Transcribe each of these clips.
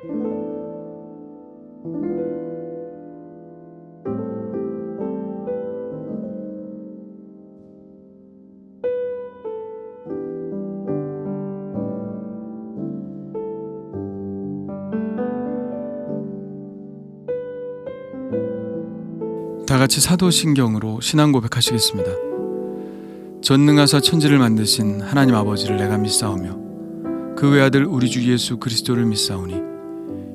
다 같이 사도신경으로 신앙 고백하시겠습니다. 전능하사 천지를 만드신 하나님 아버지를 내가 믿사오며 그 외아들 우리 주 예수 그리스도를 믿사오니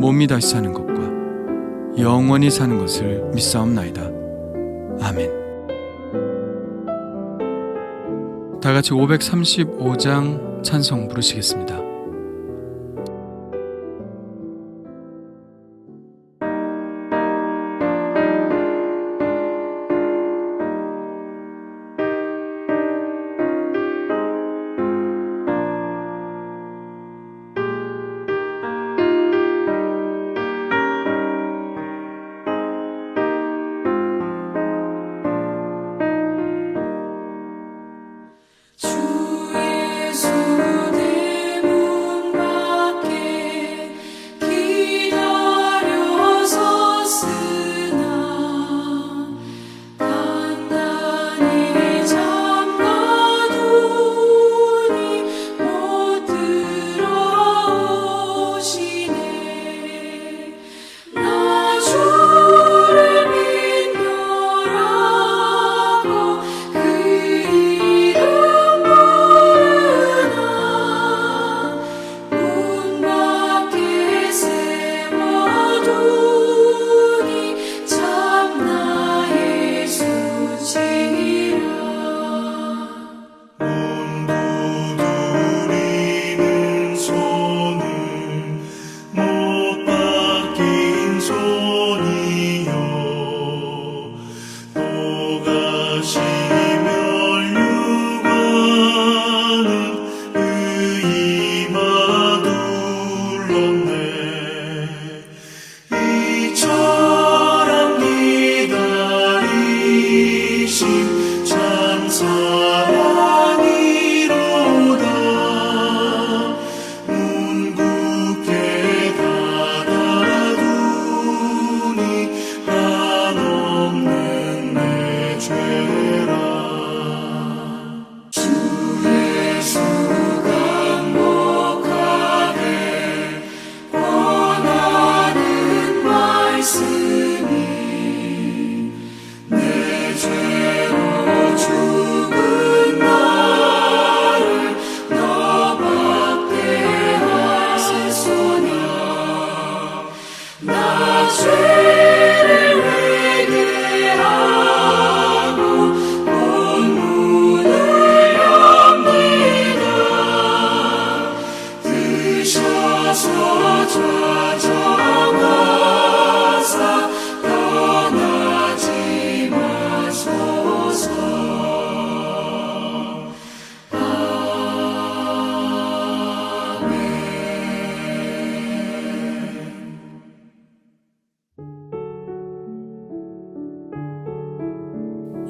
몸이 다시 사는 것과 영원히 사는 것을 믿사옵나이다. 아멘. 다 같이 535장 찬송 부르시겠습니다.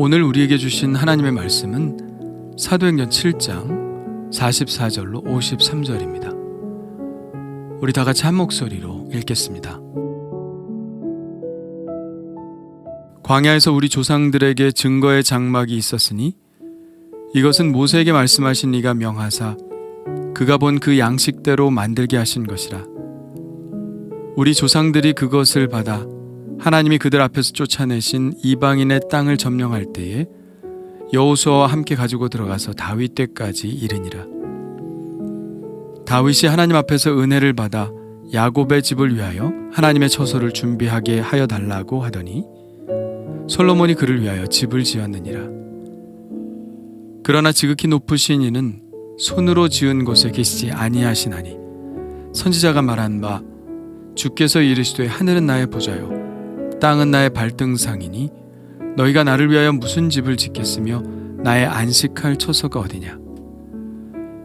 오늘 우리에게 주신 하나님의 말씀은 사도행전 7장 44절로 53절입니다. 우리 다 같이 한 목소리로 읽겠습니다. 광야에서 우리 조상들에게 증거의 장막이 있었으니 이것은 모세에게 말씀하신 이가 명하사 그가 본 그 양식대로 만들게 하신 것이라. 우리 조상들이 그것을 받아 하나님이 그들 앞에서 쫓아내신 이방인의 땅을 점령할 때에 여호수아와 함께 가지고 들어가서 다윗 때까지 이르니라. 다윗이 하나님 앞에서 은혜를 받아 야곱의 집을 위하여 하나님의 처소를 준비하게 하여 달라고 하더니 솔로몬이 그를 위하여 집을 지었느니라. 그러나 지극히 높으신 이는 손으로 지은 곳에 계시지 아니하시나니 선지자가 말한 바 주께서 이르시되 하늘은 나의 보좌요 땅은 나의 발등상이니 너희가 나를 위하여 무슨 집을 짓겠으며 나의 안식할 처소가 어디냐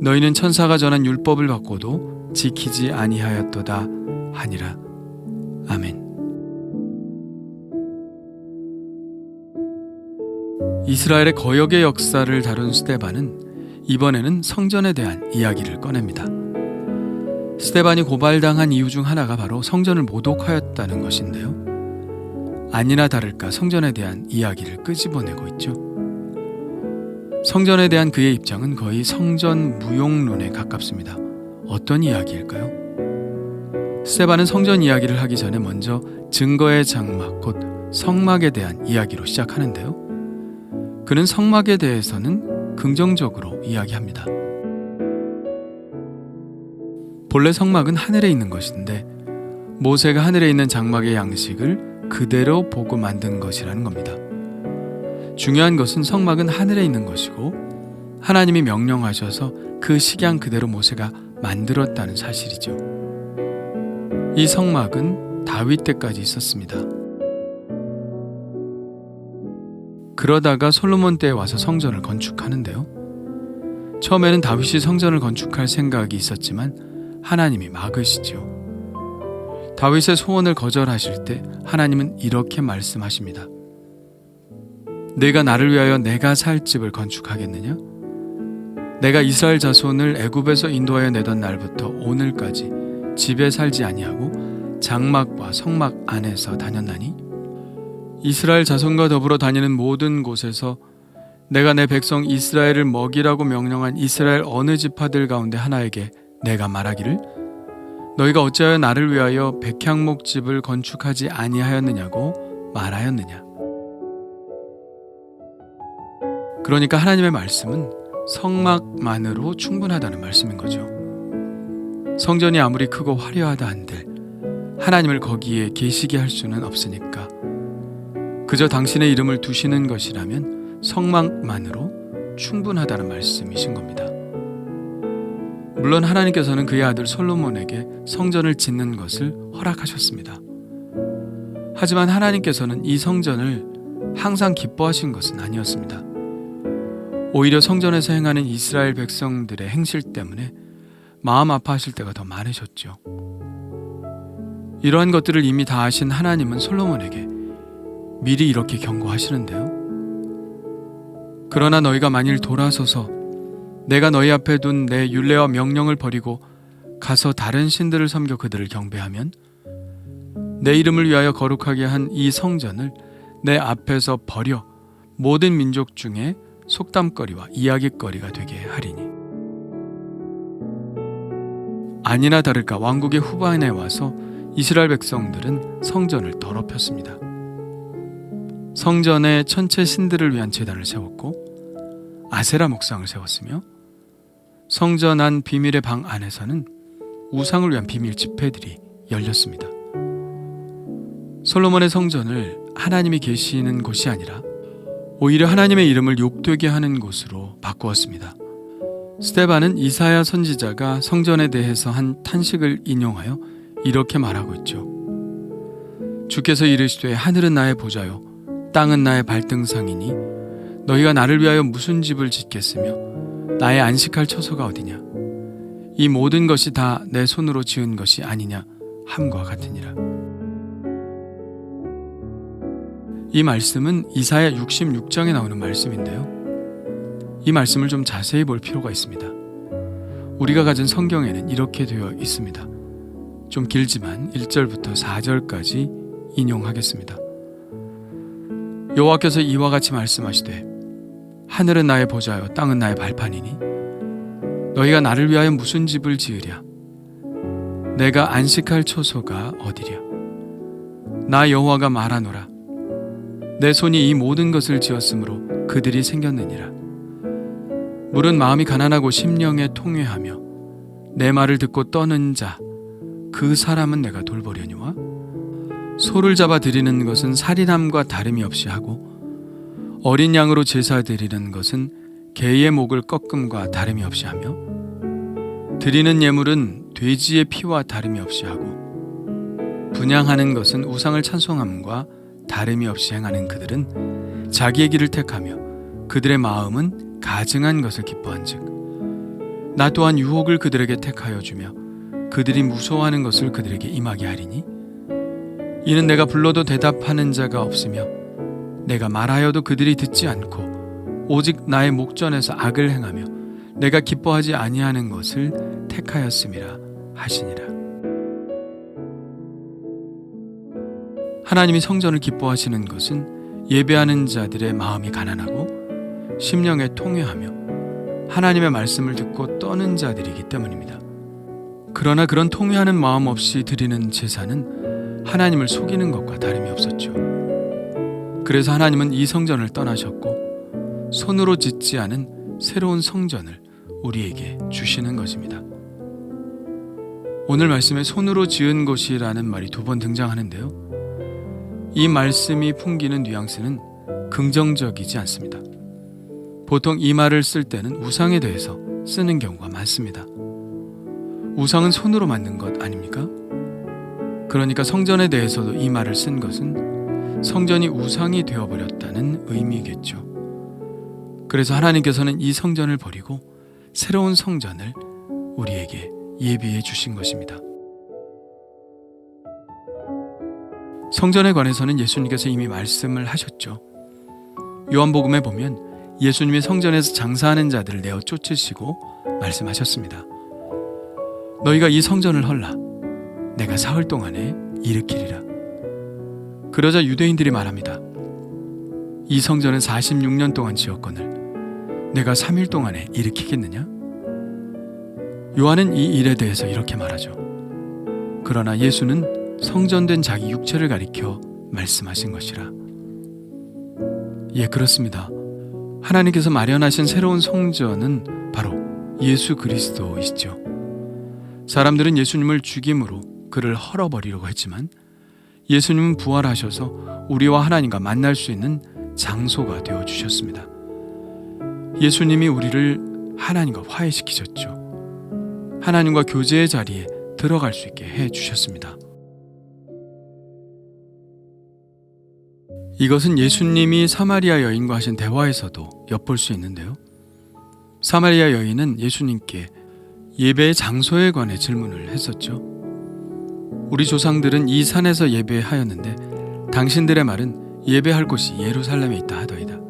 너희는 천사가 전한 율법을 받고도 지키지 아니하였도다 하니라 아멘 이스라엘의 거역의 역사를 다룬 스테반은 이번에는 성전에 대한 이야기를 꺼냅니다. 스테반이 고발당한 이유 중 하나가 바로 성전을 모독하였다는 것인데요. 아니나 다를까 성전에 대한 이야기를 끄집어내고 있죠. 성전에 대한 그의 입장은 거의 성전 무용론에 가깝습니다. 어떤 이야기일까요? 스테반은 성전 이야기를 하기 전에 먼저 증거의 장막, 곧 성막에 대한 이야기로 시작하는데요. 그는 성막에 대해서는 긍정적으로 이야기합니다. 본래 성막은 하늘에 있는 것인데 모세가 하늘에 있는 장막의 양식을 그대로 보고 만든 것이라는 겁니다. 중요한 것은 성막은 하늘에 있는 것이고 하나님이 명령하셔서 그 식양 그대로 모세가 만들었다는 사실이죠. 이 성막은 다윗 때까지 있었습니다. 그러다가 솔로몬 때에 와서 성전을 건축하는데요. 처음에는 다윗이 성전을 건축할 생각이 있었지만 하나님이 막으시죠. 다윗의 소원을 거절하실 때 하나님은 이렇게 말씀하십니다. 내가 나를 위하여 내가 살 집을 건축하겠느냐? 내가 이스라엘 자손을 애굽에서 인도하여 내던 날부터 오늘까지 집에 살지 아니하고 장막과 성막 안에서 다녔나니 이스라엘 자손과 더불어 다니는 모든 곳에서 내가 내 백성 이스라엘을 먹이라고 명령한 이스라엘 어느 지파들 가운데 하나에게 내가 말하기를 너희가 어찌하여 나를 위하여 백향목 집을 건축하지 아니하였느냐고 말하였느냐 그러니까 하나님의 말씀은 성막만으로 충분하다는 말씀인 거죠. 성전이 아무리 크고 화려하다 한들 하나님을 거기에 계시게 할 수는 없으니까 그저 당신의 이름을 두시는 것이라면 성막만으로 충분하다는 말씀이신 겁니다. 물론 하나님께서는 그의 아들 솔로몬에게 성전을 짓는 것을 허락하셨습니다. 하지만 하나님께서는 이 성전을 항상 기뻐하신 것은 아니었습니다. 오히려 성전에서 행하는 이스라엘 백성들의 행실 때문에 마음 아파하실 때가 더 많으셨죠. 이러한 것들을 이미 다 아신 하나님은 솔로몬에게 미리 이렇게 경고하시는데요. 그러나 너희가 만일 돌아서서 내가 너희 앞에 둔내 율례와 명령을 버리고 가서 다른 신들을 섬겨 그들을 경배하면 내 이름을 위하여 거룩하게 한 이 성전을 내 앞에서 버려 모든 민족 중에 속담거리와 이야기거리가 되게 하리니 아니나 다를까 왕국의 후반에 와서 이스라엘 백성들은 성전을 더럽혔습니다. 성전에 천체 신들을 위한 제단을 세웠고 아세라 목상을 세웠으며 성전 안 비밀의 방 안에서는 우상을 위한 비밀 집회들이 열렸습니다. 솔로몬의 성전을 하나님이 계시는 곳이 아니라 오히려 하나님의 이름을 욕되게 하는 곳으로 바꾸었습니다. 스테반은 이사야 선지자가 성전에 대해서 한 탄식을 인용하여 이렇게 말하고 있죠. 주께서 이르시되 하늘은 나의 보좌요 땅은 나의 발등상이니 너희가 나를 위하여 무슨 집을 짓겠으며 나의 안식할 처소가 어디냐 이 모든 것이 다 내 손으로 지은 것이 아니냐 함과 같으니라. 이 말씀은 이사야 66장에 나오는 말씀인데요. 이 말씀을 좀 자세히 볼 필요가 있습니다. 우리가 가진 성경에는 이렇게 되어 있습니다. 좀 길지만 1절부터 4절까지 인용하겠습니다. 여호와께서 이와 같이 말씀하시되 하늘은 나의 보좌요 땅은 나의 발판이니 너희가 나를 위하여 무슨 집을 지으랴 내가 안식할 초소가 어디랴 나 여호와가 말하노라 내 손이 이 모든 것을 지었으므로 그들이 생겼느니라. 물은 마음이 가난하고 심령에 통회하며 내 말을 듣고 떠는 자 그 사람은 내가 돌보려니와? 소를 잡아 드리는 것은 살인함과 다름이 없이 하고 어린 양으로 제사 드리는 것은 개의 목을 꺾음과 다름이 없이 하며 드리는 예물은 돼지의 피와 다름이 없이 하고 분양하는 것은 우상을 찬송함과 다름이 없이 행하는 그들은 자기의 길을 택하며 그들의 마음은 가증한 것을 기뻐한즉 나 또한 유혹을 그들에게 택하여 주며 그들이 무서워하는 것을 그들에게 임하게 하리니 이는 내가 불러도 대답하는 자가 없으며 내가 말하여도 그들이 듣지 않고 오직 나의 목전에서 악을 행하며 내가 기뻐하지 아니하는 것을 택하였음이라 하시니라. 하나님이 성전을 기뻐하시는 것은 예배하는 자들의 마음이 가난하고 심령에 통회하며 하나님의 말씀을 듣고 떠는 자들이기 때문입니다. 그러나 그런 통회하는 마음 없이 드리는 제사는 하나님을 속이는 것과 다름이 없었죠. 그래서 하나님은 이 성전을 떠나셨고 손으로 짓지 않은 새로운 성전을 우리에게 주시는 것입니다. 오늘 말씀에 손으로 지은 것이라는 말이 두 번 등장하는데요. 이 말씀이 풍기는 뉘앙스는 긍정적이지 않습니다. 보통 이 말을 쓸 때는 우상에 대해서 쓰는 경우가 많습니다. 우상은 손으로 만든 것 아닙니까? 그러니까 성전에 대해서도 이 말을 쓴 것은 성전이 우상이 되어버렸다는 의미겠죠. 그래서 하나님께서는 이 성전을 버리고 새로운 성전을 우리에게 예비해 주신 것입니다. 성전에 관해서는 예수님께서 이미 말씀을 하셨죠. 요한복음에 보면 예수님이 성전에서 장사하는 자들을 내어 쫓으시고 말씀하셨습니다. 너희가 이 성전을 헐라 내가 사흘 동안에 일으키리라. 그러자 유대인들이 말합니다. 이 성전은 46년 동안 지었거늘 내가 3일 동안에 일으키겠느냐? 요한은 이 일에 대해서 이렇게 말하죠. 그러나 예수는 성전된 자기 육체를 가리켜 말씀하신 것이라. 예, 그렇습니다. 하나님께서 마련하신 새로운 성전은 바로 예수 그리스도이시죠. 사람들은 예수님을 죽임으로 그를 헐어버리려고 했지만 예수님은 부활하셔서 우리와 하나님과 만날 수 있는 장소가 되어 주셨습니다. 예수님이 우리를 하나님과 화해시키셨죠. 하나님과 교제의 자리에 들어갈 수 있게 해 주셨습니다. 이것은 예수님이 사마리아 여인과 하신 대화에서도 엿볼 수 있는데요. 사마리아 여인은 예수님께 예배의 장소에 관해 질문을 했었죠. 우리 조상들은 이 산에서 예배하였는데 당신들의 말은 예배할 곳이 예루살렘에 있다 하더이다.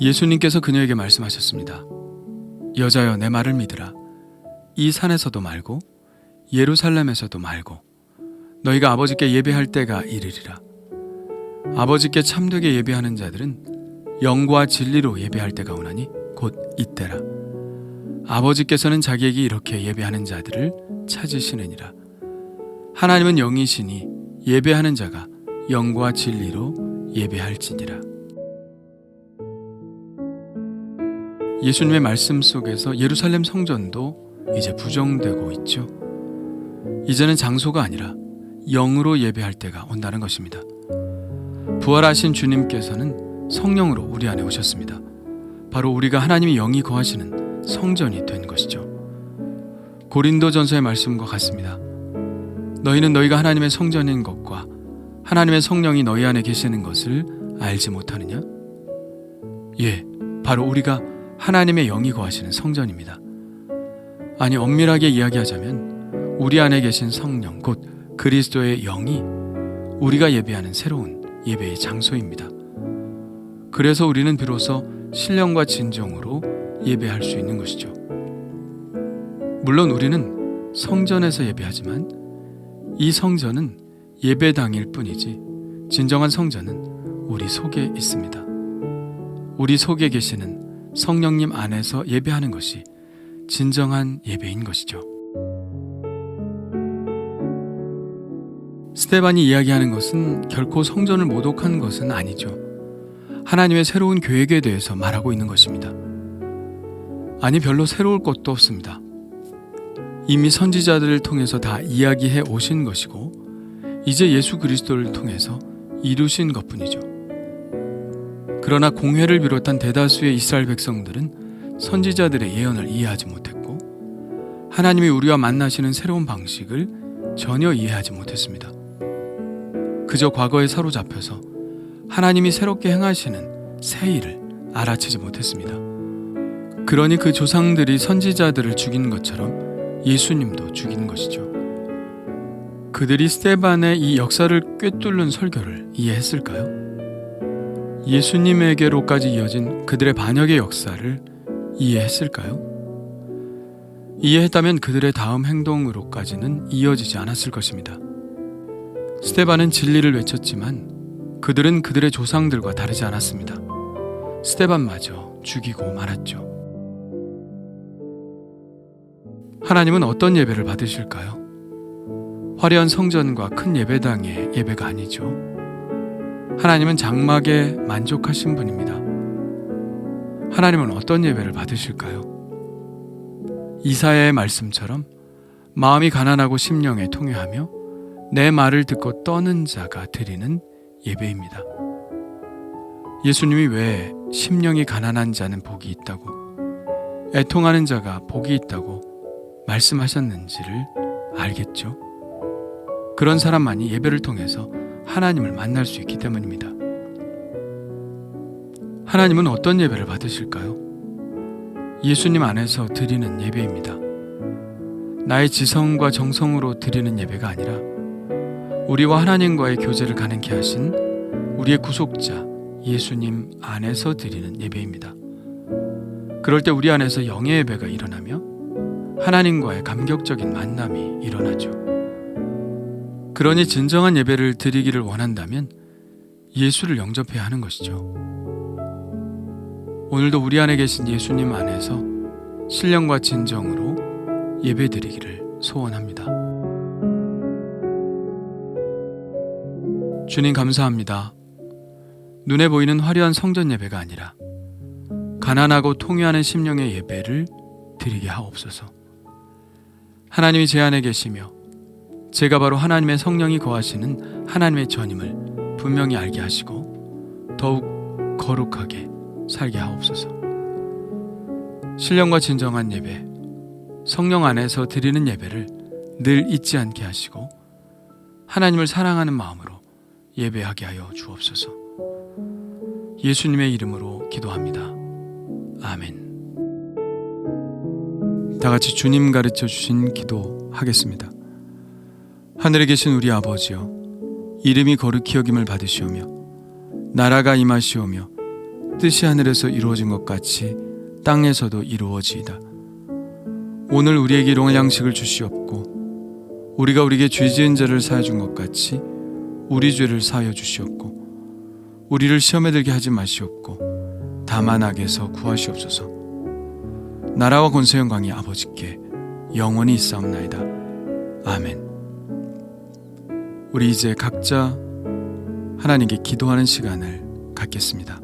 예수님께서 그녀에게 말씀하셨습니다. 여자여 내 말을 믿으라. 이 산에서도 말고 예루살렘에서도 말고 너희가 아버지께 예배할 때가 이르리라. 아버지께 참되게 예배하는 자들은 영과 진리로 예배할 때가 오나니 곧 이때라. 아버지께서는 자기에게 이렇게 예배하는 자들을 찾으시느니라. 하나님은 영이시니 예배하는 자가 영과 진리로 예배할지니라. 예수님의 말씀 속에서 예루살렘 성전도 이제 부정되고 있죠. 이제는 장소가 아니라 영으로 예배할 때가 온다는 것입니다. 부활하신 주님께서는 성령으로 우리 안에 오셨습니다. 바로 우리가 하나님이 영이 거하시는 성전이 된 것이죠. 고린도전서의 말씀과 같습니다. 너희는 너희가 하나님의 성전인 것과 하나님의 성령이 너희 안에 계시는 것을 알지 못하느냐? 예, 바로 우리가 하나님의 영이 거하시는 성전입니다. 아니 엄밀하게 이야기하자면 우리 안에 계신 성령 곧 그리스도의 영이 우리가 예배하는 새로운 예배의 장소입니다. 그래서 우리는 비로소 신령과 진정으로 예배할 수 있는 것이죠. 물론 우리는 성전에서 예배하지만 이 성전은 예배당일 뿐이지 진정한 성전은 우리 속에 있습니다. 우리 속에 계시는 성령님 안에서 예배하는 것이 진정한 예배인 것이죠. 스테반이 이야기하는 것은 결코 성전을 모독한 것은 아니죠. 하나님의 새로운 계획에 대해서 말하고 있는 것입니다. 아니 별로 새로울 것도 없습니다. 이미 선지자들을 통해서 다 이야기해 오신 것이고 이제 예수 그리스도를 통해서 이루신 것뿐이죠. 그러나 공회를 비롯한 대다수의 이스라엘 백성들은 선지자들의 예언을 이해하지 못했고 하나님이 우리와 만나시는 새로운 방식을 전혀 이해하지 못했습니다. 그저 과거에 사로잡혀서 하나님이 새롭게 행하시는 새 일을 알아채지 못했습니다. 그러니 그 조상들이 선지자들을 죽인 것처럼 예수님도 죽인 것이죠. 그들이 스테반의 이 역사를 꿰뚫는 설교를 이해했을까요? 예수님에게로까지 이어진 그들의 반역의 역사를 이해했을까요? 이해했다면 그들의 다음 행동으로까지는 이어지지 않았을 것입니다. 스테반은 진리를 외쳤지만 그들은 그들의 조상들과 다르지 않았습니다. 스테반마저 죽이고 말았죠. 하나님은 어떤 예배를 받으실까요? 화려한 성전과 큰 예배당의 예배가 아니죠. 하나님은 장막에 만족하신 분입니다. 하나님은 어떤 예배를 받으실까요? 이사야의 말씀처럼 마음이 가난하고 심령에 통회하며 내 말을 듣고 떠는 자가 드리는 예배입니다. 예수님이 왜 심령이 가난한 자는 복이 있다고 애통하는 자가 복이 있다고 말씀하셨는지를 알겠죠. 그런 사람만이 예배를 통해서 하나님을 만날 수 있기 때문입니다. 하나님은 어떤 예배를 받으실까요? 예수님 안에서 드리는 예배입니다. 나의 지성과 정성으로 드리는 예배가 아니라 우리와 하나님과의 교제를 가능케 하신 우리의 구속자 예수님 안에서 드리는 예배입니다. 그럴 때 우리 안에서 영의 예배가 일어나며 하나님과의 감격적인 만남이 일어나죠. 그러니 진정한 예배를 드리기를 원한다면 예수를 영접해야 하는 것이죠. 오늘도 우리 안에 계신 예수님 안에서 신령과 진정으로 예배 드리기를 소원합니다. 주님 감사합니다. 눈에 보이는 화려한 성전 예배가 아니라 가난하고 통회하는 심령의 예배를 드리게 하옵소서. 하나님이 제 안에 계시며 제가 바로 하나님의 성령이 거하시는 하나님의 전임을 분명히 알게 하시고 더욱 거룩하게 살게 하옵소서. 신령과 진정한 예배, 성령 안에서 드리는 예배를 늘 잊지 않게 하시고 하나님을 사랑하는 마음으로 예배하게 하여 주옵소서. 예수님의 이름으로 기도합니다. 아멘. 다 같이 주님 가르쳐 주신 기도 하겠습니다. 하늘에 계신 우리 아버지여, 이름이 거룩히 여김을 받으시오며, 나라가 임하시오며, 뜻이 하늘에서 이루어진 것 같이 땅에서도 이루어지이다. 오늘 우리에게 일용할 양식을 주시옵고, 우리가 우리에게 죄 지은 자를 사해 준 것 같이 우리 죄를 사하여 주시옵고, 우리를 시험에 들게 하지 마시옵고, 다만 악에서 구하시옵소서. 나라와 권세 영광이 아버지께 영원히 있사옵나이다. 아멘. 우리 이제 각자 하나님께 기도하는 시간을 갖겠습니다.